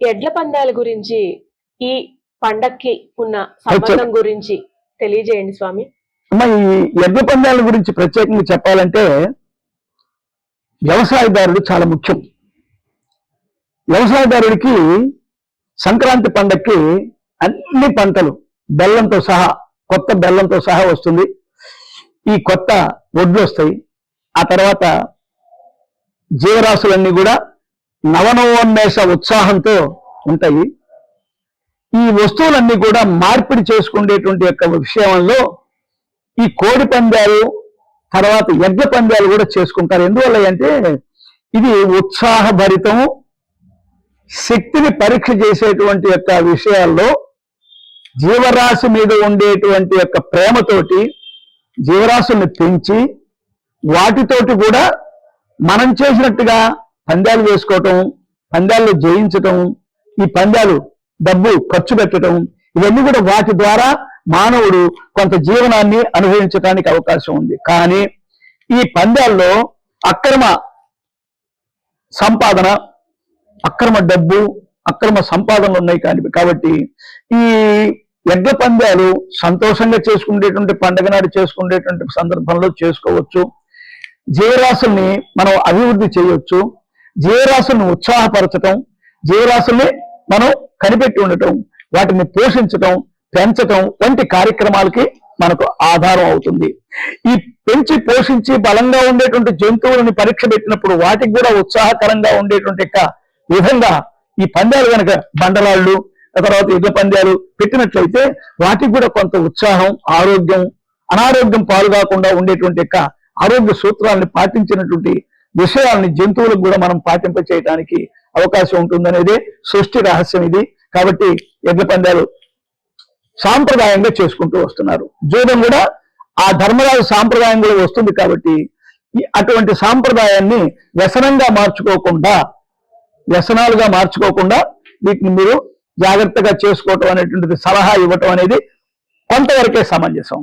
ఎడ్ల పందాల గురించి ఈ పండక్కి ఉన్న సంబంధం గురించి తెలియజేయండి స్వామి. ఈ ఎడ్ల పందాల గురించి ప్రత్యేకంగా చెప్పాలంటే వ్యవసాయదారుడు చాలా ముఖ్యం. వ్యవసాయదారుడికి సంక్రాంతి పండక్కి అన్ని పంటలు బెల్లంతో సహా కొత్త బెల్లంతో సహా వస్తుంది. ఈ కొత్త వడ్లు వస్తాయి. ఆ తర్వాత జీవరాశులన్నీ కూడా నవనవోన్మేష ఉత్సాహంతో ఉంటాయి. ఈ వస్తువులన్నీ కూడా మార్పిడి చేసుకునేటువంటి యొక్క విషయంలో ఈ కోడి పందాలు తర్వాత యజ్ఞ పందాలు కూడా చేసుకుంటారు. ఎందువల్ల అంటే ఇది ఉత్సాహభరితం శక్తిని పరీక్ష చేసేటువంటి యొక్క విషయాల్లో జీవరాశి మీద ఉండేటువంటి యొక్క ప్రేమతోటి జీవరాశుల్ని పెంచి వాటితోటి కూడా మనం చేసినట్టుగా పందాలు వేసుకోవటం పందాల్లో జయించటం ఈ పందాలు డబ్బు ఖర్చు పెట్టడం ఇవన్నీ కూడా వాటి ద్వారా మానవుడు కొంత జీవనాన్ని అనుభవించడానికి అవకాశం ఉంది. కానీ ఈ పందాల్లో అక్రమ సంపాదన అక్రమ డబ్బు అక్రమ సంపాదనలు ఉన్నాయి కానీ కాబట్టి ఈ ఎడ్ల పందాలు సంతోషంగా చేసుకునేటువంటి పండగ నాడు చేసుకునేటువంటి సందర్భంలో చేసుకోవచ్చు. జీవరాశుల్ని మనం అభివృద్ధి చేయవచ్చు జీవరాశులను ఉత్సాహపరచటం జీవరాశుల్ని మనం కనిపెట్టి ఉండటం వాటిని పోషించటం పెంచటం వంటి కార్యక్రమాలకి మనకు ఆధారం అవుతుంది. ఈ పెంచి పోషించి బలంగా ఉండేటువంటి జంతువులను పరీక్ష పెట్టినప్పుడు వాటికి కూడా ఉత్సాహకరంగా ఉండేటువంటి విధంగా ఈ పందాలు కనుక బండరాళ్ళు తర్వాత యుద్ధ పందాలు పెట్టినట్లయితే వాటికి కూడా కొంత ఉత్సాహం ఆరోగ్యం అనారోగ్యం పాలు కాకుండా ఉండేటువంటి ఆరోగ్య సూత్రాలను పాటించినటువంటి విషయాల్ని జంతువులకు కూడా మనం పాటింప చేయడానికి అవకాశం ఉంటుందనేదే సృష్టి రహస్యం ఇది. కాబట్టి ఎడ్ల పందాలు సాంప్రదాయంగా చేసుకుంటూ వస్తున్నారు. జూదం కూడా ఆ ధర్మరాజు సాంప్రదాయం కూడా వస్తుంది కాబట్టి అటువంటి సాంప్రదాయాన్ని వ్యసనంగా మార్చుకోకుండా వ్యసనాలుగా మార్చుకోకుండా వీటిని మీరు జాగ్రత్తగా చేసుకోవటం అనేటువంటిది సలహా ఇవ్వటం అనేది కొంతవరకే సమంజసం.